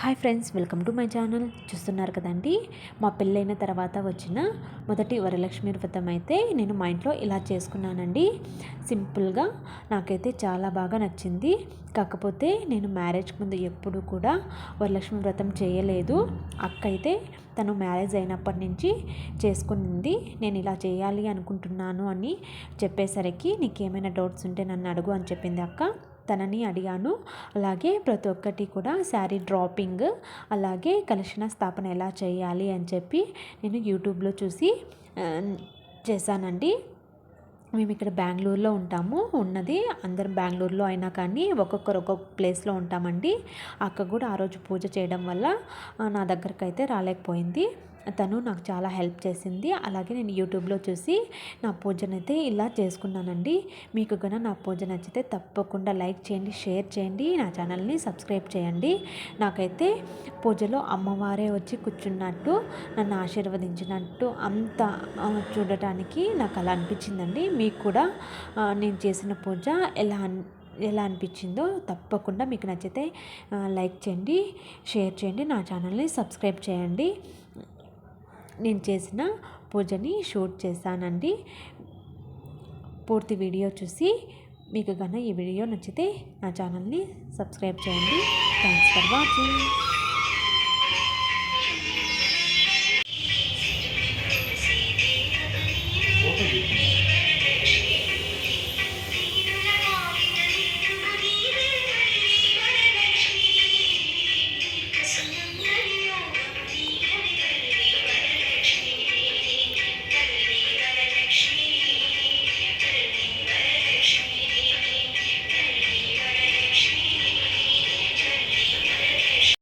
Hi friends welcome to my channel. చూస్తున్నారు కదండి మా పెళ్ళైన తర్వాత వచ్చిన మొదటి వరలక్ష్మి వ్రతం అయితే నేను మా ఇంట్లో ఇలా చేసుకున్నానండి. సింపుల్గా నాకైతే చాలా బాగా నచ్చింది. కాకపోతే నేను మ్యారేజ్ ముందు ఎప్పుడు కూడా వరలక్ష్మి వ్రతం చేయలేదు. అక్క అయితే తను మ్యారేజ్ అయినప్పటి నుంచి చేసుకునింది నేను ఇలా చేయాలి అనుకుంటున్నాను అని చెప్పేసరికి నీకు ఏమైనా డౌట్స్ ఉంటే నన్ను అడుగు అని చెప్పింది అక్క. తనని అడిగాను. అలాగే ప్రతి ఒక్కటి కూడా శారీ డ్రాపింగ్ అలాగే కలెక్షన్ స్థాపన ఎలా చేయాలి అని చెప్పి నేను యూట్యూబ్లో చూసి చేశానండి. మేము ఇక్కడ బెంగళూరులో ఉంటాము. ఉన్నది అందరం బెంగళూరులో అయినా కానీ ఒక్కొక్కరు ఒక్కొక్క ప్లేస్లో ఉంటామండి. అక్క కూడా ఆ రోజు పూజ చేయడం వల్ల నా దగ్గరకు అయితే రాలేకపోయింది. తను నాకు చాలా హెల్ప్ చేసింది. అలాగే నేను యూట్యూబ్లో చూసి నా పూజనైతే ఇలా చేసుకున్నానండి. మీకు కూడా నా పూజ నచ్చితే తప్పకుండా లైక్ చేయండి షేర్ చేయండి నా ఛానల్ని సబ్స్క్రైబ్ చేయండి. నాకైతే పూజలో అమ్మవారే వచ్చి కూర్చున్నట్టు నన్ను ఆశీర్వదించినట్టు అంత చూడటానికి నాకు అలా అనిపించిందండి. మీకు కూడా నేను చేసిన పూజ ఎలా ఎలా అనిపించిందో తప్పకుండా మీకు నచ్చితే లైక్ చేయండి షేర్ చేయండి నా ఛానల్ని సబ్స్క్రైబ్ చేయండి. నేను చేసిన పూజని షూట్ చేశానండి. పూర్తి వీడియో చూసి మీకు కన్నా ఈ వీడియో నచ్చితే నా ఛానల్ని సబ్స్క్రైబ్ చేయండి. Thanks for watching.